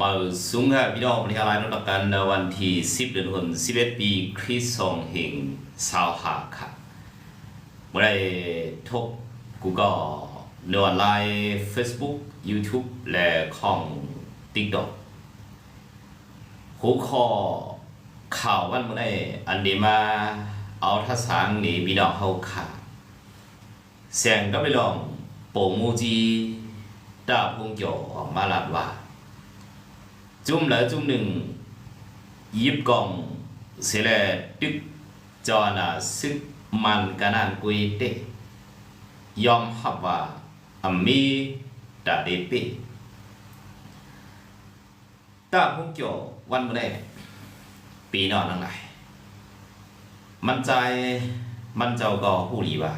มาสูงครับพี่น้องวันนี้อะไรนักกันในวันที่ 10 เดือนตุลาคม11 ปีคริสต์ศักราชสาวหาครับเมื่อไรทุกกูก็ในออนไลน์ Facebook YouTube และของ TikTok หัวข้อข่าววันเมื่อไรอันนี้มาเอาทัศนหนีพี่น้องเฮาค่ะเสียงก็ไปลองโปโมจีดาพงโจออกมาลาดว่า จุ่มแล้วจุ่มหนึ่งยิบกล่องเสียแล้วตึกจอน่ะซึกมันกันนานกุยเตยอมหับว่าอมมีตาเดเปตาพงเกี่ยววันเมื่อไรปีนอนนั่งไหนมันใจมันเจ้าก็ผู้ดีว่า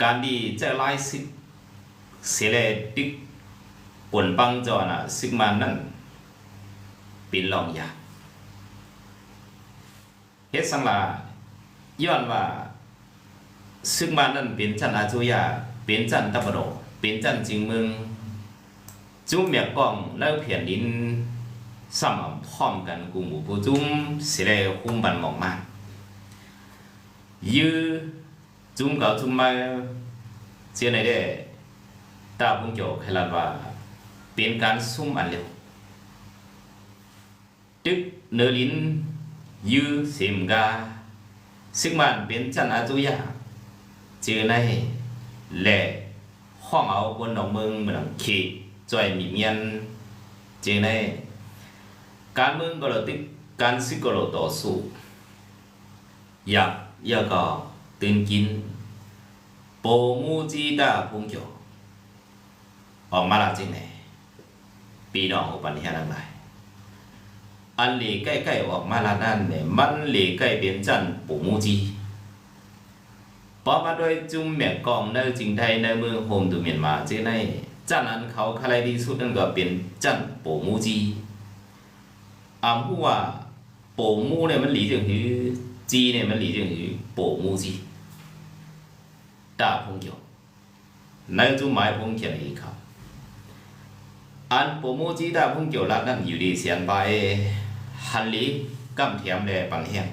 การดีจะไล่ซึกเสียแล้วตึกปวนปังจอน่ะซึกมันนั่น ปินลองยาเฮ็ดสังลาย้อนว่า ซึ่งมานั้นเป็นจันอาจุยาเป็นจันตะปโดเป็นจันจิงเมืองจุ้มเมียกองแล้วเพียนดินซ้ำพร้อมกันกุหมู่ผู้จุ้มสิได้คุ้มบันหมอกมากยื้อจุ้มกับจุ้มมาเจียไหนได้ตาพุงโจใครลาดว่า เป็นการซุ่มอันเร็ว tức nơ lín như xìm ga sức mạnh biến chân á chú ya chứ này lệ hoang áo quân đồng mương mà làm khí rồi mị miên chứ này การเมืองก็เราติการซึกก็เราต่อสู้อยากอยากก็ตื่ อันหลีใกล้ๆออกมาละนั่นเนี่ยมันหลีใกล้เปลี่ยนจันปู่มูจีพอมาด้วยจุ้มแม่กองในจริงไทยในเมืองโฮมดูเมียนมาเจ้ในจันนั้นเขาใครดีสุดนั่นก็เป็นจันปู่มูจีอาผู้ว่าปู่มูเนี่ยมันหลีถึงหือจีเนี่ยมันหลีถึงหือปู่มูจีตาพงเกียวในจุ้มหมายพงเขียนอีกครับ อันปู่มูจีตาพงเกียวรักนั่นอยู่ดีเสียนไป ฮันลีกำเทียมแลปังเฮียง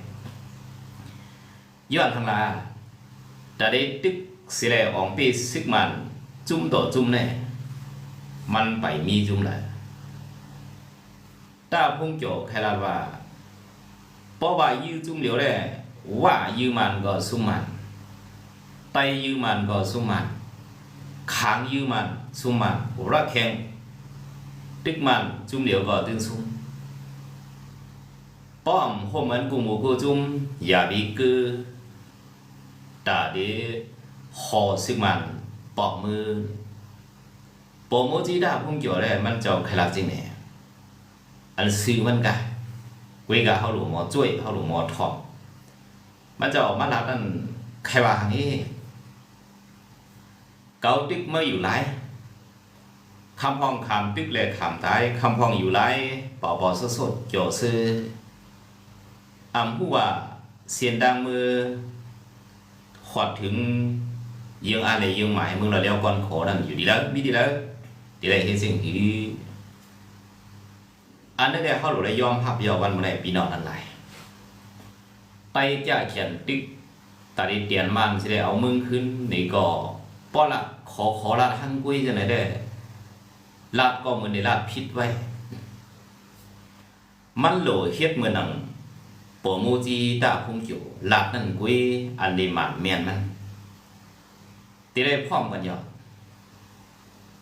ย้อนทางลาแต่ได้ตึกสิแลอองปีซึกมันจุ่มต่อจุ่มแน่มันไปมีจุ่มแหละตาพุงโจใครลาว่าเพราะว่ายื้อจุ่มเหลียวแลว่ายื้อมันก็ซุ่มมันไตยื้อมันก็ซุ่มมันขางยื้อมันซุ่มมันรักแข็งตึกมันจุ่มเหลียวก็ตึงซุ่ม ป้อมโฮมันกุมูกูจุมอย่าบีกือตาเดหอซึกมันปอกมือปอมโมจีดาพุ่งเกี่ยวเลยมันเจ้าใครรักจริงเนี่ยอันซื้อมันกะเวกาเขาหลวงหมอจ้วยเขาหลวงหมอทองมันจะออกมาลักนั่นใครว่างี้เกาติ๊กเมื่ออยู่ไรคำห้องคำติ๊กเลยคำตายคำห้องอยู่ไรปอบอสดสดๆเกี่ยวซื้อ อำผู้ว่าเสียนดังมือขอดถึงยังอะไรยังหมายมึงเราเลี้ยวก่อนขอนั่นอยู่ดีแล้วมีดีแล้วดีแล้วเห็นสิ่งที่อันนั้นเนี่ยเขาหลุดได้ยอมหับยอวันเมื่อไหร่ปีนอนอันไรไปจะเขียนติ๊กตาดีเตียนมันสิได้เอามึงขึ้นนี่ก็ป้อละขอขอละทั้งกุ้ยจะไหนได้ลาดก็เหมือนในลาดพิษไว้ มันโหลเฮ็ดเหมือนหนัง bộ mô chi ta không chịu lạc nâng quê anh đi mạn miền มัน tỷ lệ phong กันเยอะ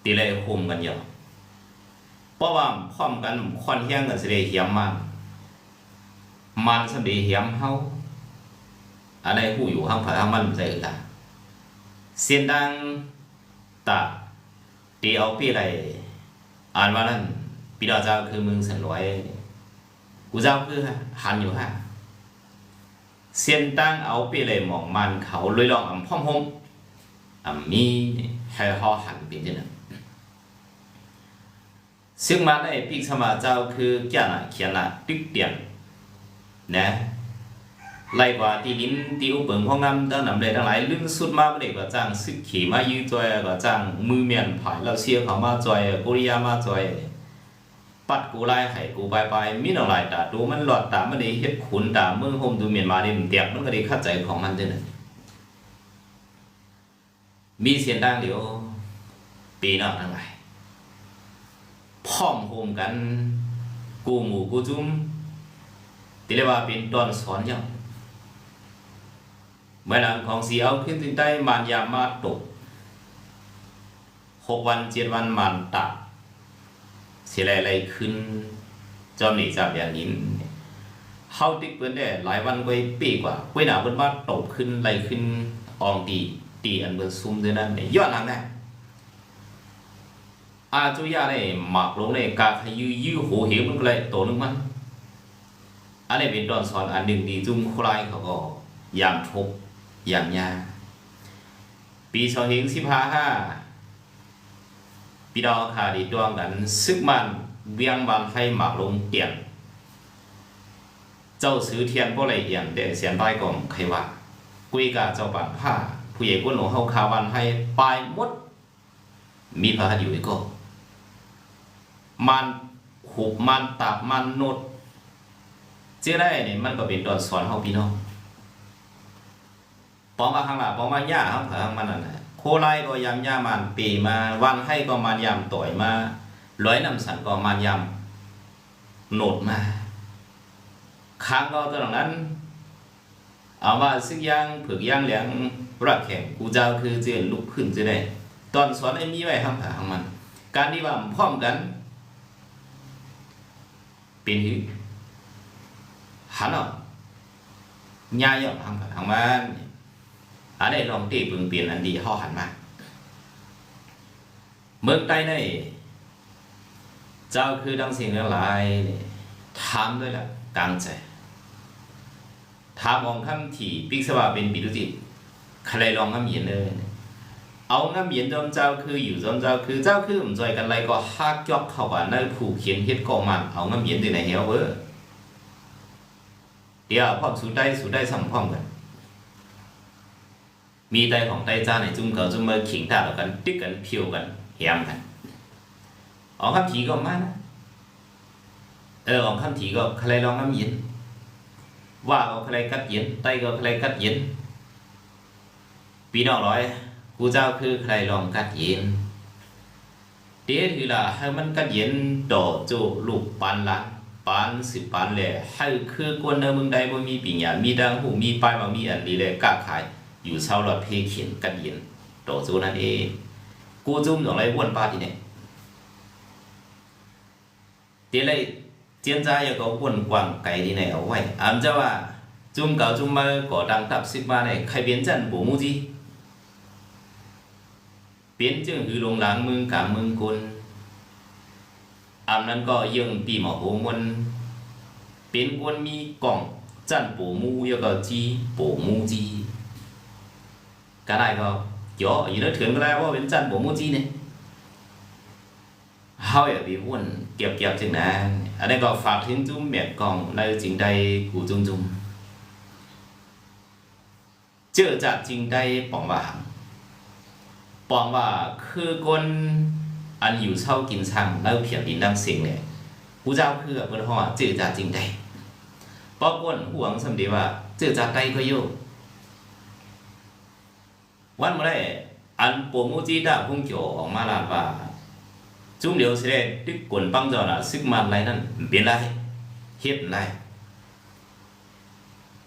tỷ lệ คุมกันเยอะเพราะว่าพ้อมกันคอนเฮียงกันสิได้เหียมมันมันสดีเหียมเฮาอันใดผู้อยู่ห้างผาห้างมันใจละเสียงดังตาตีเอาพี่ไรอ่านว่านั่นปีดาเจ้าคือมึงสันรวยกูเจ้าคือหันอยู่ฮะ เสียนตั้งเอาไปเลยมองมันเขาเลยลองอ่ำพ่อมหงอ่ำมีให้ห่อหันเป็นจังนั้นซึ่งมาในปีกสมาเจ้าคือแก่น่ะเขียนน่ะตึกเตียนนะไล่กว่าที่ดินที่อุปเปิงห้องน้ำตั้งนำเลยทั้งหลายลึกสุดมาไม่ได้ก็จ้างซึกขี่มายื้อจอยก็จ้างมือเมียนผายแล้วเสียเขามาจอยกุริยามาจอย ปัดกูไล่ไห้กูไปไปมีน้องหลายตาดูมันหลอดตามันได้เฮ็ดขุนตาเมืองโฮมดูเมียนมานี่มันเตียกมันก็ได้เข้าใจของมันด้วยนะมีเสียงดังเดี๋ยวปีนอกทั้งหลายพร้อมโฮมกัน กูหมู่กูจุ้มที่เรียกว่าเป็นตอนสอนย่อเมื่อนั้นของสีเอาขึ้นถึงได้มานยามมาตกหกวันเจ็ดวันมันตัด เสียอะไรขึ้นจอมหนีจับอย่างนี้เฮาติ๊กเปิ้นได้หลายวันไว้ปีกว่าไว้หนาเปิ้นมาตกขึ้นไหลขึ้นอองตีตีอันเปิ้นซุ่มด้วยนั่นเนี่ยยอนหลังได้อาจุยาได้หมักลงในกาขยือยื้อโหเหวมันก็เลยโตนึงมันอันนี้เป็นตอนสอนอันหนึ่งทีจุ่มคลายเขาก็ยามทุกยามยาปีสองหิงสิบห้าห้า ปีดาวขาดีดวงกันซึกมันเวียงบานให้หมากลงเตียน เจ้าซื้อเทียนบ่ละเอียดแต่เสียนใต้กองใครว่ากุยกาเจ้าปานผ้าผู้ใหญ่กุ้นหลวงเฮาคาวันให้ปลายมด มีพระหัตถ์อยู่อีกก็มันหุบมันตับมันนดเจ้าได้เนี่ยมันก็เป็นตอนสอนเฮาพี่น้องป้องมาข้างหลังป้องมาย่าครับข้างมันนั่นน่ะ โคไลก็ยำย่ามันปีมาวันให้ก็มันยำต่อยมาร้อยน้ำสันก็มันยำโนดมาค้างก็ตอนนั้น เอาว่าซึกย่างผึกย่างเหลียงรักแข่งกูเจ้าคือเจนลุกขึ้นจะได้ ตอนสอนไอ้มีไว้ทำผาของมัน การที่ว่าพร้อมกันเป็นหือ hắn ở nhà ở hàng hàng mà ở đây lòng tỷ phương tiền anh đi ho hẳn mà mực tay này เจ้าคือดังสิ่งทั้งหลายถามด้วยล่ะกลางใจถามมองคำที่ปิกสว่าเป็นปิรุจิตใครลองคำเย็นเลยเอาคำเย็นจอมเจ้าคืออยู่จอมเจ้าคือเจ้าคือผมจอยกันไรก็ฮักยอกเข้าว่าในผู้เขียนเฮ็ดก็มันเอาคำเย็นที่ไหนเหี้ยวเว้อเดี๋ยวพร้อสูดได้สูดได้สั่งพร้อมกัน มีไตของไตจ้าในจุ่มเก่าจุ่มมาขิงตาแล้วกันติ๊กกันเพียวกันเหียมกันออกคำถีก็มานะเออออกคำถีก็ใครลองคำยินว่าก็ใครกัดเย็นไตก็ใครกัดเย็นปีนอกร้อยกูเจ้าคือใครลองกัดเย็นเดี๋ยวทีละให้มันกัดเย็นต่อโจลูกปานลังปานสิปานแหล่ให้คือกวนเนอมึงใดบ่มีปิญญามีดังหูมีป้ายบ่มีอันนี้แหละกล้าขาย อยู่เช้าละเพเขียนกันเย็นโตจูนั่นเองกูจุ่มอย่างไรวนป้าที่ไหนเดี๋ยวเลยเจียนใจย่าก็วนกวางไกลที่ไหนเอาไว้อา ก่าจุ่มมาก่อดังตับสิบมาเนี่ยใครเปลี่ยนจันปูมูจีเปลี่ยนจึงคือลงหลังมึงกลางมึงกุลอำนั้นก็ยังปีเป็นคนมีกล่องจันปูมูยก็จีปูมูจีก็ได้ก็ย่อยู่แล้วถึงก็ได้ว่าเป็นจันปูมูจีเนี่ยเฮาอย่าไปวุ่นเก็บเก็บจึงนั้นอันนี้ก็ฝากถึงจุ้มเมียกองในจริงใดกูจุ้มจุ้มเจอจากจริงได้ปองว่าปองว่าคือคนอันอยู่เช่ากินช่างแล้วเพียงดินดังเสียงเนี่ยกูเจ้าคือเพิ่นฮ้อว่าจื้อจาจริงได้ปอกวนห่วงสำเดีว่าเจือจาใดก็อยู่ วันมื้อใดอันปวมูจีดาพุ่งเกี่ยวออกมาลาดว่าจุ่มเดียวสิได้ตึกกวนปังเจ้าน่ะซึกมันไรนั่นเป็นไรเฮ็ดไร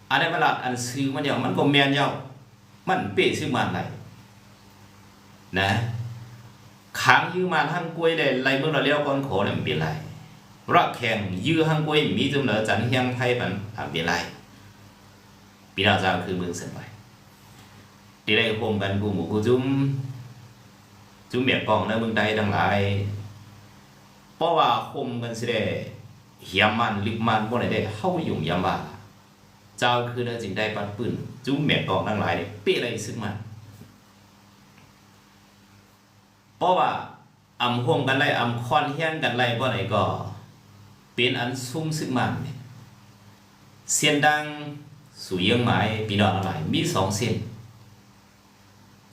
อันนี้เวลาอันซื้อมันเดียวมันก็แม่นเดียวมันเป๊ะซึกมันไรนะค้างยื้อมาทั้งกล้วยเลยไล่เมื่อเราเลี้ยวก้อนโขเนี่ยมันเป็นไรรักแข่งยื้อทั้งกล้วยมีจำเหนือจันเฮียงไทยมันอะเป็นไรปีนาจาคือเมืองเส้นไป ดีได้พมกันกูหมูกูจุ้มจุ้มเมียกองในเมืองใดทั้งหลาย เพราะว่าคมกันสิได้เหียมมันลิบมันพวกไหนได้เข้าอยุ่ยำว่า เจ้าคือได้จึงได้ปัดปืนจุ้มเมียกองทั้งหลายเนี่ยเปี้ยอะไรซึ่งมันเพราะว่าอำห่วงกันไรอำคอนเฮียนกันไรบ่ไหนก็ เป็นอันซุ่มซึกมันเนี่ยเสียนดังสู่เยื่องไม้ปีนอนอะไรมีสองเส้น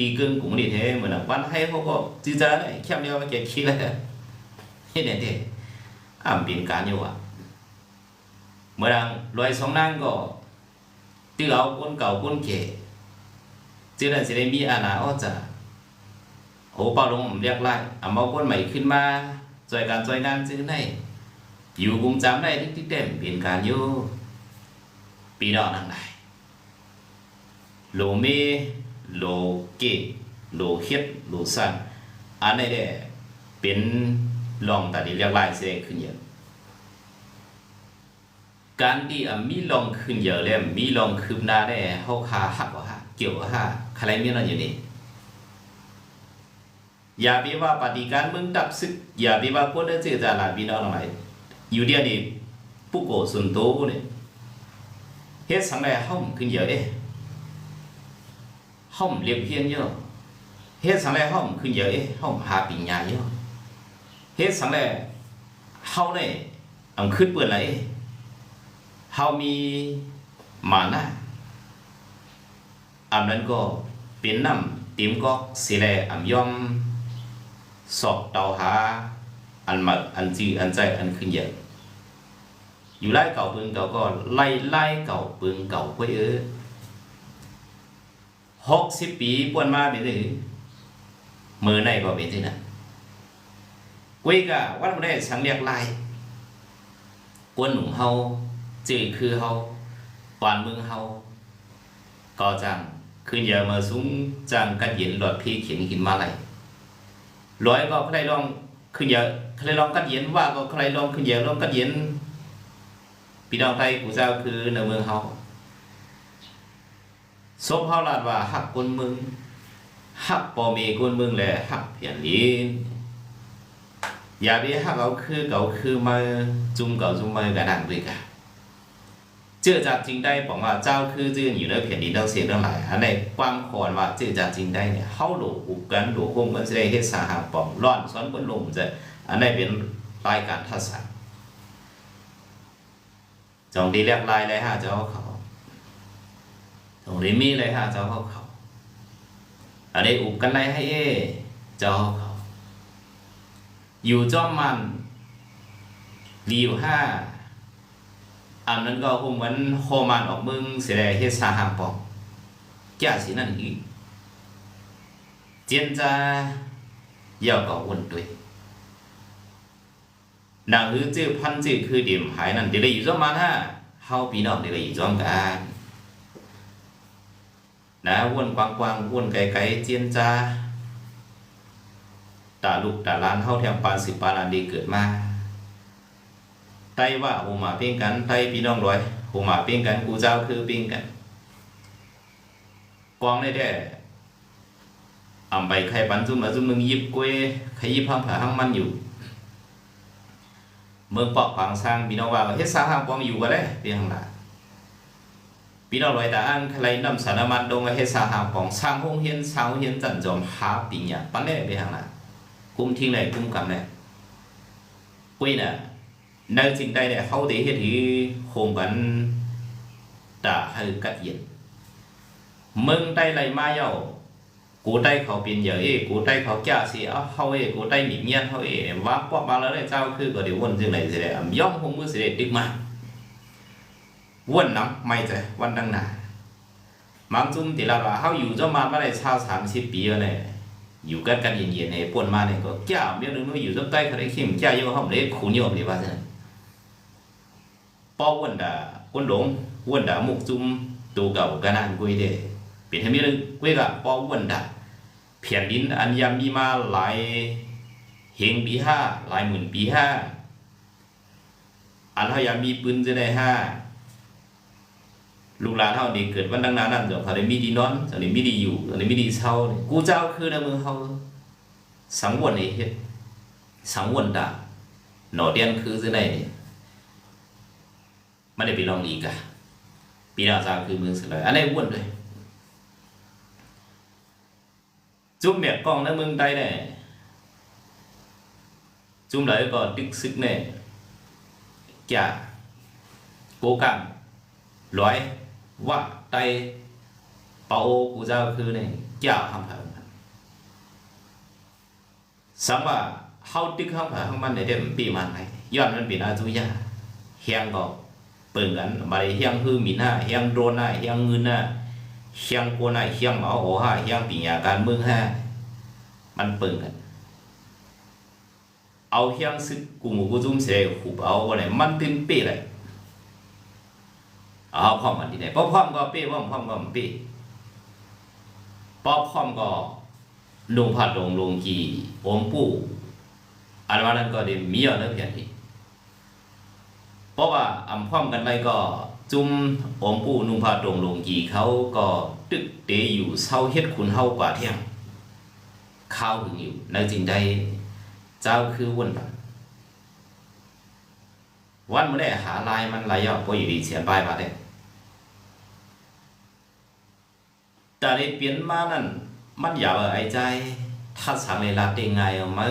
างให้มันเกี่ยวอะไรกันล่ะไหนไล่เป็นหูเป่าลงป้องจู้เจี๊ยดจุ้มเทียงลูกก่อนหูด่าบ่วนบ่ก็ได้เฮาเนี่ยมีคนเฒ่าคนเก๋คนมี ลเก็จื้อจ้าได้แค่เดียวมาแกคิดแล้วเฮ็ดได้เด้อ่ำเป็นอันางก็ตื้อเอาคนเก่าคนแก่จึงนั้นสิได้มีอาณาอ้อจะโอ้เป่าลงเรียกไล่เอามาคนใหม่ขึ้นมาจอยเป็นการองได้โลเฮ็ดโลซันอันนี้ได้เป็นลองตัดที่เรียกไล่เสขึ้นเยอะการที่อะมีลองขึ้นเยอะแล้วมีลองคืบหน้าได้เฮาคาหักว่าฮะเกี่ยวว่าฮะใครมีนั่นอยู่นี่อย่าไปว่าปฏิการเมืองดับซึก อย่าไปว่าพวกนั้เจอจาลาพี่น้องทั้งหลายอยู่เดียวนี่ผู้โกสุนโตเนี่ยเฮ็ดสังได้เฮาขึ้นเยอะเด้ เฮาเรียบเพียนเยอะเฮ็ดสังได้เฮาขึ้นเยอะเด้เฮาหาปัญญาเยอะเฮ็ดสังได้เฮาเนี่ยอังขึ้นเปิ้นไหลเฮามีมานะอันนั้นก็เป็นน้ำติมก็สิแลอันย่อมสอบเตาหาอันหมักอันจืออันใจอันขึ้นเยอะอยู่ไล่เก่าปืนเก่าก็ไล่ไล่เก่าปืนเก่าไว้เออ หกสิบปีปวนมาเป็นถือมือในก็เป็นที่นั่นกุ้ยกะวันไม่ได้สังเรียกไล่กวนหนุ่มเฮาจือคือเฮาปานเมืองเฮาก็จังขึ้นเยอะมาสูงจังกันเย็นหลอดพี่เขียนกินมาไหลร้อยก็ใครลองขึ้นเยอะใครลองกันเย็นว่าก็ใครลองขึ้นเยอะลองกันเย็นพี่น้องไทยผู้เจ้าคือในเมืองเฮา สมเฮาลาดว่าฮักคนมืองฮักปอเมคนมืองแหละฮักเพียนลินอย่าไปฮักเอาคือเก่าคือมาจุ่มเก่าจุ่มมากันนั่งด้วยกันเจือจากจริงได้บอกว่าเจ้าคือจืออยู่ในแผ่นดินทั้งเสียงทั้งหลายอันในความขอนว่าเจือจากจริงได้เนี่ยเฮาหลูอุกกันหลูห่มกันสิได้เฮ็ดสาหาปองร้อนซ้อนบนลมจะอันในเป็นรายการทัศน์จองดีแรกลายเลยฮะเจ้าเขา จองดีมีเลยฮะเจ้าเขาเขาอันนี้อุกกันไรให้เอเจ้าเขาอยู่จอมมันรีวห้าอันนั้นก็คงเหมือนโฮมันออกมึงเสียดายเฮ็ดสาหางปอกแก่สินั่นอีกเจียนจาเยาวก็อ้วนด้วยนางฮือจื้อพันจื้อคือเดียมหายนั่นเดี๋ยวอยู่จอมมันฮะเฮาพี่น้องเดี๋ยวอยู่จอมกัน นะอ้วนกว้างๆอ้วนไกลๆเจียนจาตาลูกตาหลานเฮาแถมปานสิบปานันดีเกิดมาไต้ว่าหูหมาเพียงกันไต้พี่น้องร้อยหูหมาเพียงกันกูเจ้าคือเพียงกันกองได้แด่อำไปใครปันจุ่มมาจุ่มมึงยิบกล้วยใครยิบพังผาหังมันอยู่เมืองปอกฝังสร้างพี่น้องว่าเฮ็ดสร้างห้างปองอยู่ก็ได้เพียงหลา พี่น้องร้อยตาอันใครนำสารมันดงเฮ็ดสาหางปองสร้างห้องเฮียนสร้างเฮียนจันจอมหาปิญญาปันได้เพียงหลากุมทิ้งเลยกุมกำเลยกล้วยน่ะ nơi trên đây này hậu để hiện thì hồn vẫn đã hơi cắt diện mừng tay lại mai dầu cú tay เขาเป็นเยอะเอ้กู tay เขาแก่สิเอาเฮาเอ้กู tay หนีเมียนเฮาเอ้ว่าปอกมาแล้วได้เจ้าคือก็เดี๋ยววนจังไหนสิได้ย่อมคงมือสิได้ดึกมา วันน้ำไม่ใจวันดังนั้นาบางจุ่มติละวาเขาอยู่จ้มาเมื่อไรชาวสามสิบปีเนี่ยอยู่กันกันเย็นๆในปนมาเนี่ยก็แก่วเมียนึงนู้อยู่ต้นใต้ทะเลขิมแก่ยังห้องเล็กขูนโยมนี่ว่าเถอะป้อวันดาอ้วนหลงวันดามุกจุ่มตัวเก่ากันนานกุยเดเป็นให้เมียนึงกุยกับป้อวันดาเพียนดินอันยามีมาหลายเฮงปีห้าหลายหมื่นปีห้าอันเขายามมีปืนจะได้ห้า ลูกหลานเฮานี่เกิดวันดังนั้นนั่นเดี๋ยวเขาได้มีดีนอนเขาได้มีดีอยู่เขาได้มีดีเช่ากูเจ้าคือในเมืองเฮาสังวนไอ้เฮ็ดสังวนดาหนอเดียนคือจะได้นี่ไม่ได้ไปลองอีกอะปีหน้าจะคือเมืองเสลยอันนี้อ้วนเลยจุ่มเมียกองในเมืองใดเนี่ยจุ่มเลยก็ดึกซึกเนี่ยแก่โกกังร้อย ว่าไตเปากูเจ้าคือเนี่ยแก่ทำเถอะสำว่าเฮาตึกเฮาเถอะของมันเนี่ยเดี๋ยวมันปีมันไหนย้อนมันเป็นอาจุยาเฮียงก็เปิ่งกันบาเฮียงคือมีหน้าเฮียงโดนหน้าเฮียงเงินหน้าเฮียงกวนหน้าเฮียงเอาโหห้าเฮียงปีญาการเมืองห้ามันเปิ่งกัน เอาเฮียงซึกกูหมูกูจุ้มเสียหุบเอาวันไหนมันตึงเป๊ะเลย เอาพร้อมกันที่ไหนพอพร้อมก็เป๊ะพร้อมพร้อมก็มันเป๊ะพอพร้อมก็ลงพัดลงลงกีอมปู่อันว่านั้นก็ได้มีเอาเนื้อเพียนที่เพราะว่าอำพร้อมกันไปก็จุ่มอมปู่นุ่งผ้าตรงลงกีเขาก็ตึกเตอยู่เศร้าเฮ็ดคุณเฮากว่าเที่ยงข้าวหึงอยู่ในจริงได้เจ้าคือวันวันไม่อได้หาลายมันลายยอดพออยู่ดีเสียบายมาได้ แต่ได้เปลี่ยนมานั่นมันอย่าวไอ้ใจถ้าสังเลยลาได้ไงเอามา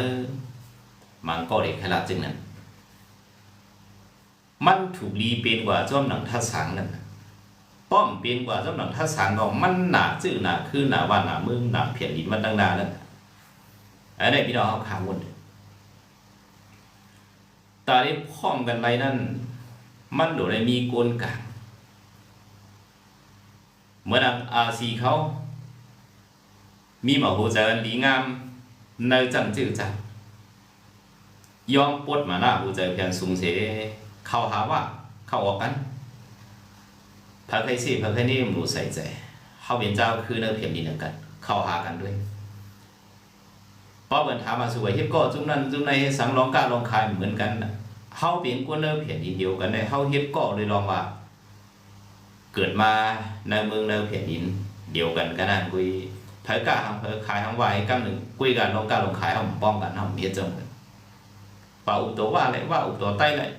มันก็เด็กขลาดจึงนั้นมันถูกรีเป็นกว่าจ้อมหนังท่าสังนั่นน่ะป้อมเป็นกว่าจ้อมหนังท่าสังก็มันหนาจื้อหนาคือหนาว่าหนามึงหนาเพียนดินมันตั้งนานแล้วอันนี้พี่น้องเอาขาวนตาได้พ้อมกันไรนั่นมันโดดได้มีกลกลาง เมื่อนอาซีเขามีหมาโหใจดีงามในจังจื้อจังยอมปลดมาหน้าหูใจเพียงสูงเสเข้าหาว่าเข้าออกกันพระใครสิพระใครนี่รู้ใส่ใจเขาเป็นเจ้าคือเนื้อเพียงดีหนึ่งกัน เข้าหากันด้วยพราเปินถามมาสวยเฮ็ดก็จุ่มนั้นจุ่มในสังร้องกล้าลองคายเหมือนกันน่ะเฮาเป็นกวนเนอร์เพียนดินเดียวกันได้เฮาเฮ็ดก็เลยลองว่า เกิดมาในเมืองในเพียนดินเดียวกันก็นั่นคุยเผยกล้าทำเผยขายทำวายกำหนึ่งคุยกันลงก้าลงขายเฮาป้องกันเฮาเฮ็ดจังกันป่าอุตัวว่าเลยว่าอุตัวใต้เลย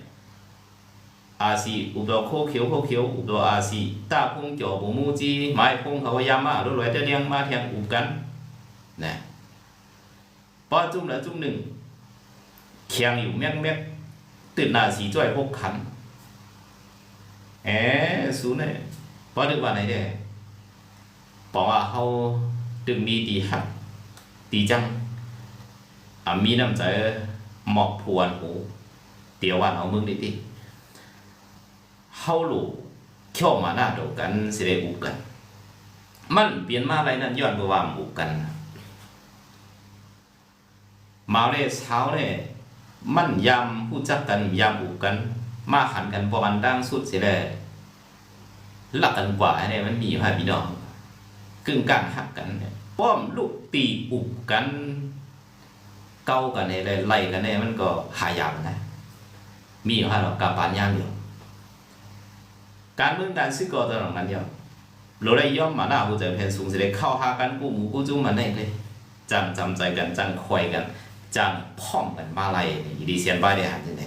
อาซีอุตัวโคเขียวโคเขียวอุตัวอาซีตาพงจ่อบุมูจีไม้พงเขายามาลุ้ยจะเลี้ยงมาเทียงอุบกันนะพอจุ่มแล้วจุ่มหนึ่งเคียงอยู่แม่กแม่กตื่นหน้าสีจ้อยพกขันแอสูเนี่ย พอดึกว่าไหนเด้บอกว่าเขาดึงมีตีหักตีจังอะมีน้ำใจหมอกพวนหูเตียววันเอามึงดิติเขาหลูเขี่ยวมาหน้าเดียวกันสิได้อุกัน มันเปลี่ยนมาอะไรนั่นย้อนไปว่ามันอุกันมาเลยเช้าเนี่ยมันยำผู้จักกันยำอุกัน มาขันกันพอมันดังสุดเสียเลย หลักกันกว่าเนี่ยมันมีให้พี่น้องกึ่งกลางหักกันเนี่ยป้อมลูกตีอุกกัน เก้ากันเนี่ยไล่กันเนี่ยมันก็หายากนะ มีให้เราการปานย่างเดียวการเมืองการซื้อก่อตลอดกันเดียวเราได้ย่อมมาหน้าผู้ใจแผ่นสูงเสียเลยเข้าหากันกู้หมูกู้จุ้มมันได้เลยจังจำใจกันจังคอยกันจังพ่อมกันมาไรอดีเซียนบ้าได้หันจังได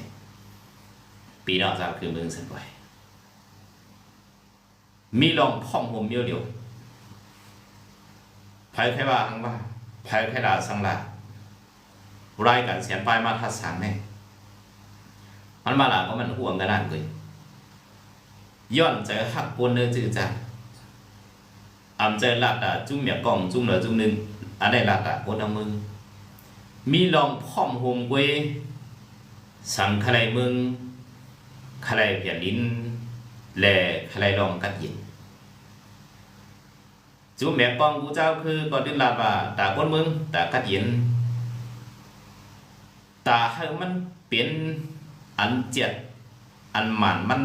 ปีนอกจากคือเมืองเสันไว้ มีลองพ่อมหมเดียวเดียวภายแค่ว่าหังว่าภายแค่ดาสังลาไรายกันเสียนปลายมาทัดสังเนี่ยมันมาหลาก็มันห่วงกันนั่นเลยย้อนใจหักปนเนื้อจืดจังอำใจหลักอะจุ่มเมียกล่องจุ่มเหลือจุ่มหนึ่งอันใดหลักอะคนเอามึงมีลองพ่อมโฮมเวยสังคลายมึงคลายเพียนลิ้นแหล่คลายลองกัดยิน จูแม่ปองกูเจ้าคือก่อนที่ลาว่าตาคนมึงตากัดยินตาให้มันเป็นอันเจ็ดอันหมันมัน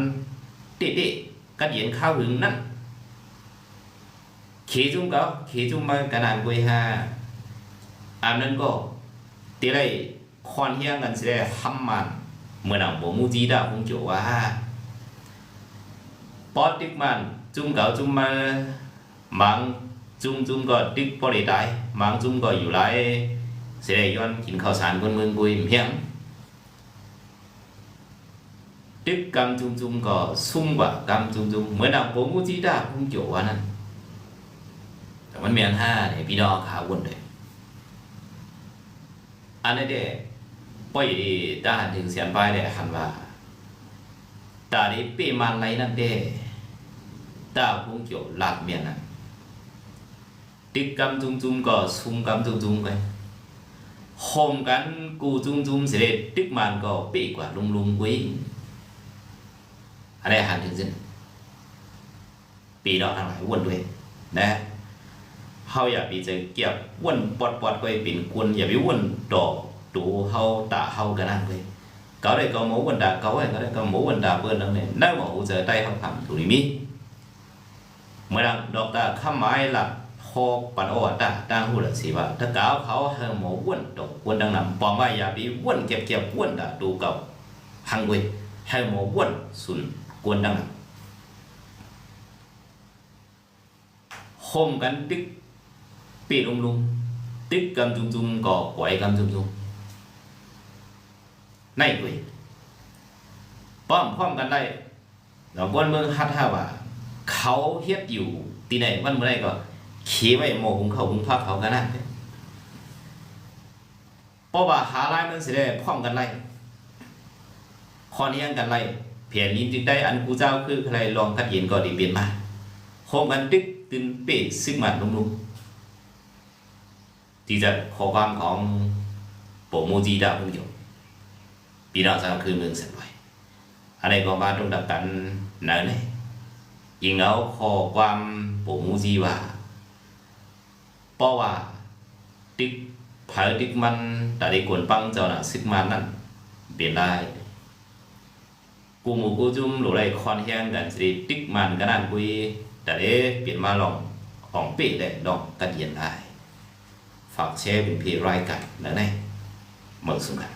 เด็ดๆกัดยินข้าวหึงนั่น khí chúng có khí chúng mà cái này quay ha à nên có tí đây khoan hiang gần sẽ hâm màn mưa nào bố mu gì đã cũng chỗ à ha bó tích màn chúng có chúng mà mang chúng chúng có tích bó để đại mang chúng có อยู่ lại sẽ để yon กินข้าวสารคนเมืองกุยเพียงตึกกำจุงจุงก็ซุ่มกว่ากำจุงจุงเหมือนดังผมมูจีดาพุ่งโจวานั่นแต่มันมีอันห้าเนี่ยพี่น้องขาวนเลยอันนี้เด้ป้อยดีตาหันถึงเสียนไปเลยหันว่าตาดีปีมันไรนั่นเด้ตาพุ่งโจหลักเมียนนั่น ติดกำจุงจุงก็ซุ่มกำจุงจุงไปห่มกันกูจุงจุงเสร็จติ๊กมันก็ปีกว่าลุงลุงกุ้ยอะไรหันถึงสิ้ปีดอกอะงไหนวนด้วยนะเฮาอย่าไปจะเก็บวนปอดปอดไปเป็นควนอย่าไปวนดอกตูเฮาตาเฮากันนั่นเลยเขาได้ก็มูววันดาเขาไอ้เขาได้ก็มูววันดาเพื่อนนั่นเนี่ยนั่นหมูจะได้ทำคำถูกหรือมีเมื่อดังดอกตาข้ามไม้หลัก ปันโอตาตาหูละสิว่าถ้าก้าวเขาเฮาหมอวนตกวนดังนั้นปองว่าอย่าไปวนเก็บเก็บวนดาดูเก่าหังเวยเฮาหมอวนสุนกวนดังนั้นโฮมกันตึกปีลุงลุงตึกกำจุงจุงก่อปล่อยกำจุงจุงในเวยป้อมพร้อมกันได้เราบนเมืองฮัทฮาว่าเขาเฮ็ดอยู่ที่ไหนวันเมื่อไรก็ ขี่ไว้หมอหุงเขาวหุงพักเขากันนะเพราะว่าหาลายมันสิได้พร้อมกันไล่คอนี้ยังกันไล่เพียรยินจึงได้อันกูเจ้าคือใครลองคัดเย็นก็ดีเปลี่ยนมาโคมกันตึกตึนเป๊ะซึ่งมันลุ่มๆที่จะข้อความของโปโมจีดาวพุ่งอยู่ปีดาวสามคือเมืองเสร็จไว้อันนี้ก็มาตรงดับกันเนินเลยยิงเอาข้อความโปโมจีว่า เพราะว่าติ๊กเผาติ๊กมันแต่ได้กวนปังเจ้าน่ะซิกมันนั่นเปลี่ยนได้กูหมูกูจุ่มหรือไรคอนแห้งกันสิติ๊กมันก็นั่นกุยแต่ได้เปลี่ยนมาลองของเป๊ะได้ดอกกันเย็นได้ฝากแชร์เป็นพีรายกันนะเนี่ยเหมือนสุดกัน